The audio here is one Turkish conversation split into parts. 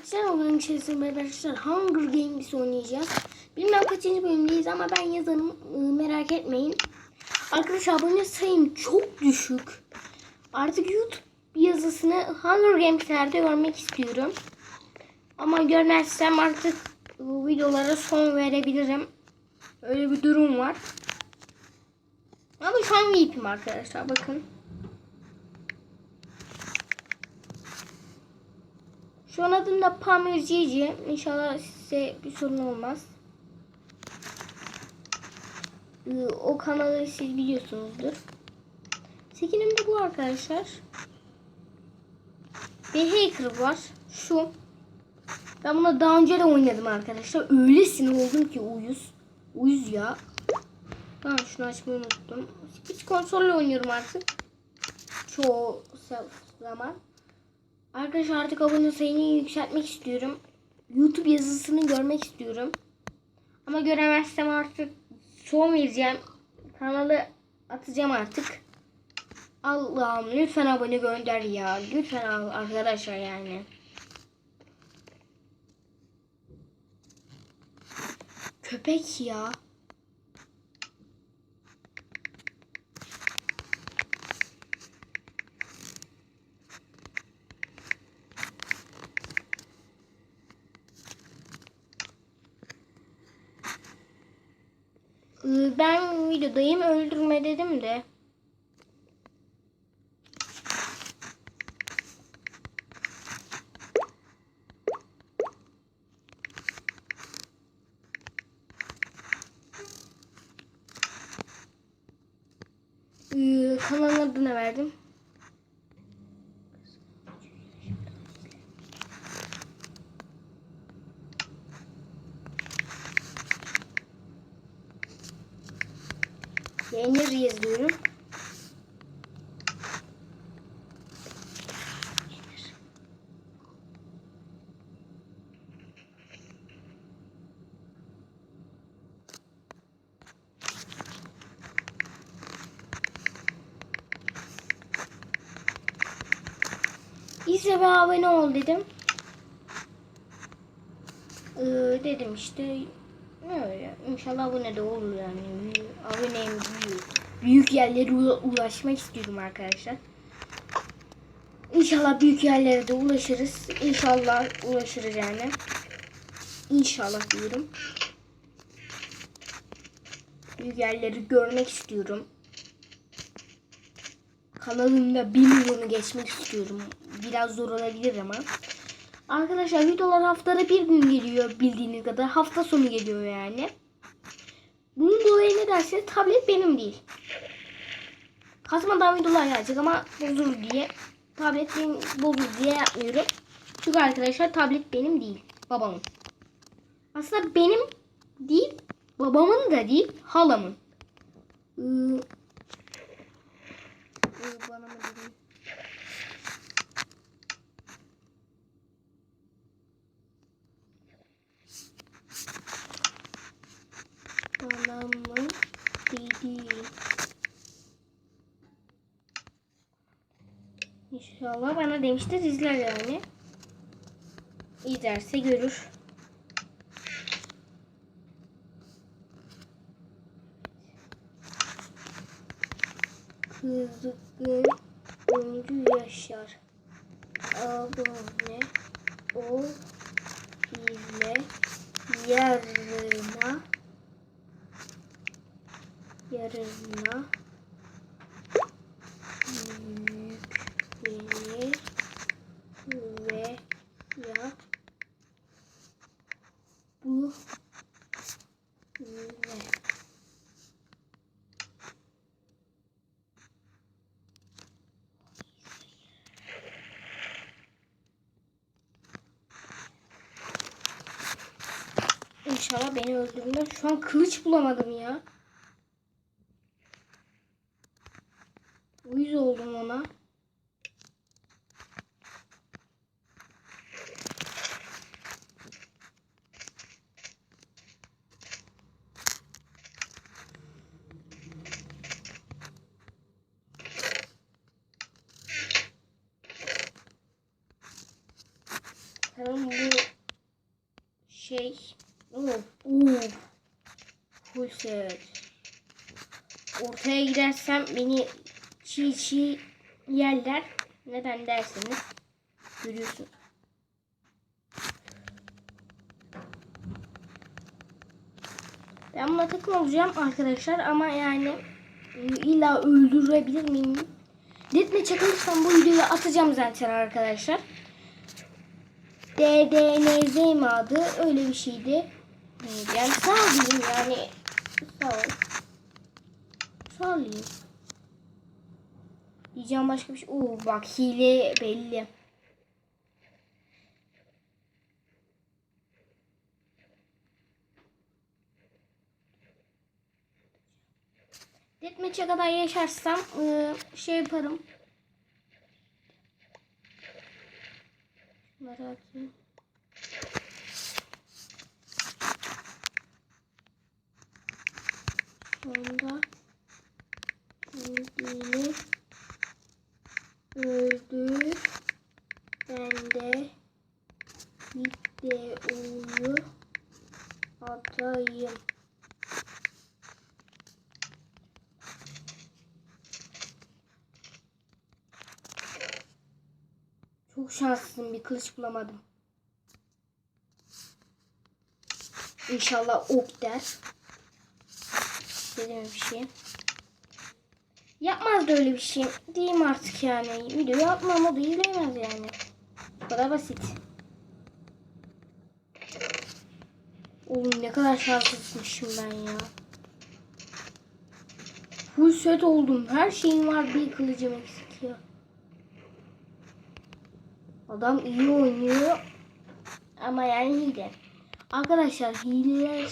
Oyun içerisinde arkadaşlar Hunger Games oynayacağız. Bilmem kaçıncı bölümdeyiz ama ben yazarım ıı, merak etmeyin. Arkadaşlar abone sayım çok düşük. Artık YouTube yazısını Hunger Games'lerde görmek istiyorum. Ama görmezsem artık bu videolara son verebilirim. Öyle bir durum var. Ama şu an VIP'im arkadaşlar bakın. Şu an adım da Pamir Cici. İnşallah size bir sorun olmaz. Ee, O kanalı siz biliyorsunuzdur. Sekinim de bu arkadaşlar. Bir hacker var. Şu. Ben buna daha önce de oynadım arkadaşlar. Öyle sinir oldum ki uyuz. Uyuz ya. Ha şunu açmayı unuttum. Hiç konsolle oynuyorum artık. Çoğu zaman. Arkadaşlar artık abone sayını yükseltmek istiyorum. YouTube yazısını görmek istiyorum. Ama göremezsem artık son vereceğim. Kanalı atacağım artık. Allah'ım lütfen abone gönder ya. Lütfen arkadaşlar yani. Köpek ya. Ee, Ben videodayım öldürme dedim de. Ee, Kanalın adını verdim. Yenir yazıyorum. İzle ve abone ol dedim. Ee, dedim işte öyle. İnşallah abone de olur yani. Aboneyim büyük. Büyük yerlere ula- ulaşmak istiyorum arkadaşlar. İnşallah büyük yerlere de ulaşırız. İnşallah ulaşırız yani. İnşallah diyorum. Büyük yerleri görmek istiyorum. Kanalımda 1 milyonu geçmek istiyorum. Biraz zor olabilir ama. Arkadaşlar videolar haftada bir gün geliyor bildiğiniz kadar. Hafta sonu geliyor yani. Bunun dolayı ne derseniz tablet benim değil. Kasmadan videolar gelecek ama bozulur diye. Tablet benim bozulur diye yapmıyorum. Çünkü arkadaşlar tablet benim değil. Babamın. Aslında benim değil. Babamın da değil. Halamın. Ee, ee, bana mı dedin? Bana mı dedi? İnşallah bana demiştir izler yani. İzlerse görür. Kızgın oyuncu yaşar. Abone ol izle yarına yarına yüklenir ve ya bu ne? İnşallah beni öldürürler. Şu an kılıç bulamadım ya. Uyuz oldum ona. Bakalım bu şey. Of, of. Full set. Ortaya gidersem beni çiğ çiğ yerler. Neden derseniz görüyorsun. Ben buna takım olacağım arkadaşlar ama yani e, illa öldürebilir miyim? Deathmatch'e kalırsam bu videoyu atacağım zaten arkadaşlar. DDNZ mi adı? Öyle bir şeydi. Yani sağ olayım yani. Sağ ol. Sağ olayım. Diyeceğim başka bir şey. Oo bak hile belli. Deathmatch'e kadar yaşarsam ıı, şey yaparım. Şunları atayım. Sonra kendini öldür. Ben de videoyu atayım. Çok şanslıyım bir kılıç bulamadım. İnşallah ok der. Dedim bir şey. Yapmaz da öyle bir şey. Diyeyim artık yani. Video yapmam o da izleyemez yani. Bu kadar basit. Oğlum ne kadar şanslıymışım ben ya. Full set oldum. Her şeyim var bir kılıcım eksik ya. Adam iyi oynuyor. Ama yani hile. Arkadaşlar hileler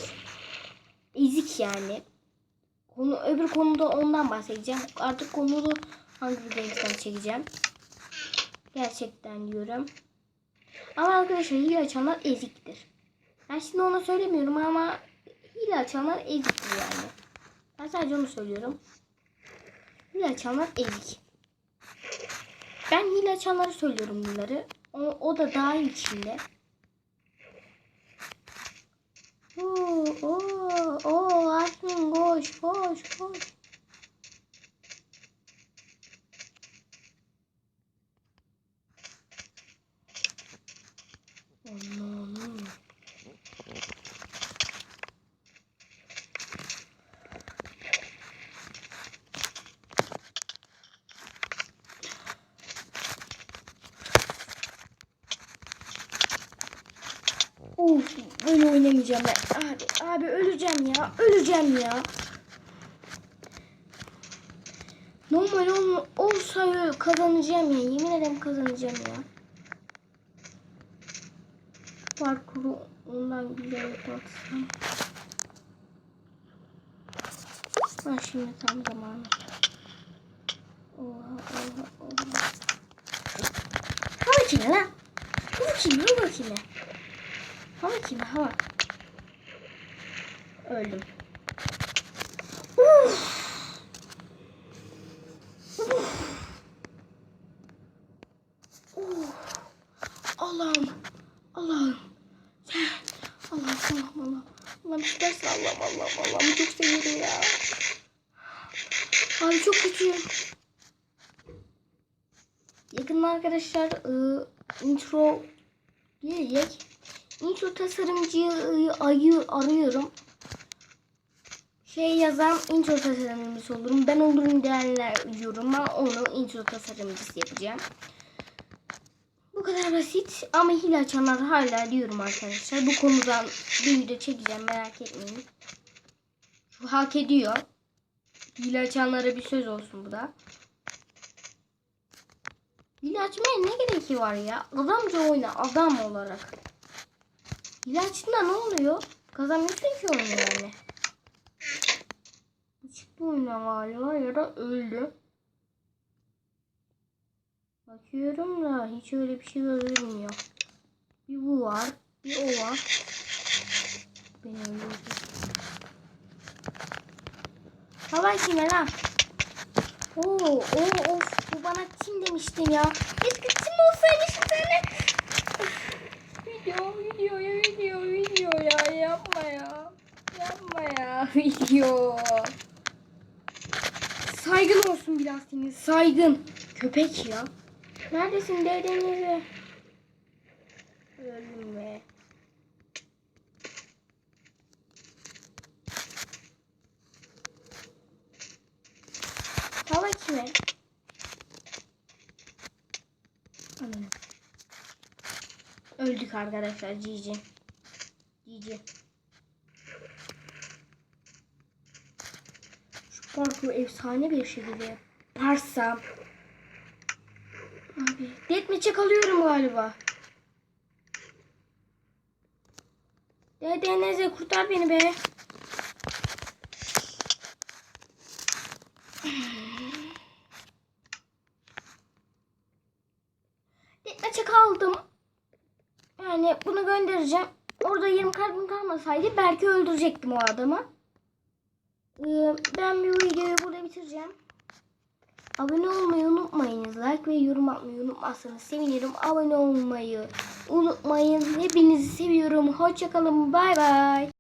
ezik yani. Konu öbür konuda ondan bahsedeceğim. Artık konuyu hangi Games'ten çekeceğim. Gerçekten diyorum. Ama arkadaşlar hile açanlar eziktir. Ben şimdi onu söylemiyorum ama hile açanlar eziktir yani. Ben sadece onu söylüyorum. Hile açanlar ezik. Ben hile açanları söylüyorum bunları. O, o da dahil içinde. Oo, oo, oo, Asmin koş, koş, koş. Allah'ım. Of böyle oynamayacağım ben. Abi, abi öleceğim ya. Öleceğim ya. Normal ol, olsa kazanacağım ya. Yemin ederim kazanacağım ya. Parkuru ondan güzel yaparsam. Ha şimdi tam zamanı. Oha oha oha. Hava kime lan? Hava kime? Hava kime? Hava kime? Hava. Öldüm. Uf. Uf. Uf. Allah'ım. Allah'ım. Allah'ım Allah'ım Allah'ım. Allah'ım şükürse Allah'ım Allah'ım Allah'ım çok seviyorum ya. Abi çok kötüyüm. Yakında arkadaşlar ıı, intro gelecek. Intro tasarımcıyı ıı, ayı arıyorum. Şey yazan intro tasarımcısı olurum. Ben olurum diyenler yoruma onu intro tasarımcısı yapacağım. Bu kadar basit ama hile açanlar hala diyorum arkadaşlar. Bu konudan bir video çekeceğim merak etmeyin. Şu hak ediyor. Hile açanlara bir söz olsun bu da. Hile açmaya ne gereği var ya? Adamca oyna adam olarak. Açtığında ne oluyor? Kazanmıyorsun ki oyunu yani. Çıktı oyuna galiba ya da öldü. Bakıyorum da hiç öyle bir şey görünmüyor. Bir bu var, bir o var. Beni öldürdü. Hava kime lan? Oo, oo, of bu bana kim demiştin ya? Keşke kim olsaymış bir tane video ya video video ya yapma ya. Yapma ya video. Saygın olsun biraz senin saygın. Köpek ya. Neredesin dedenizi? Öldüm be. Hava kime? Öldük arkadaşlar. GG. GG. Şu parkuru efsane bir şekilde yaparsam. Abi. Deathmatch'e kalıyorum galiba. Dede kurtar beni be. Deathmatch'e kaldım. Yani bunu göndereceğim. Orada 20 kalbim kalmasaydı belki öldürecektim o adamı. Ee, ben bir videoyu burada bitireceğim. Abone olmayı unutmayınız. Like ve yorum atmayı unutmazsanız sevinirim. Abone olmayı unutmayın. Hepinizi seviyorum. Hoşçakalın. Bay bay.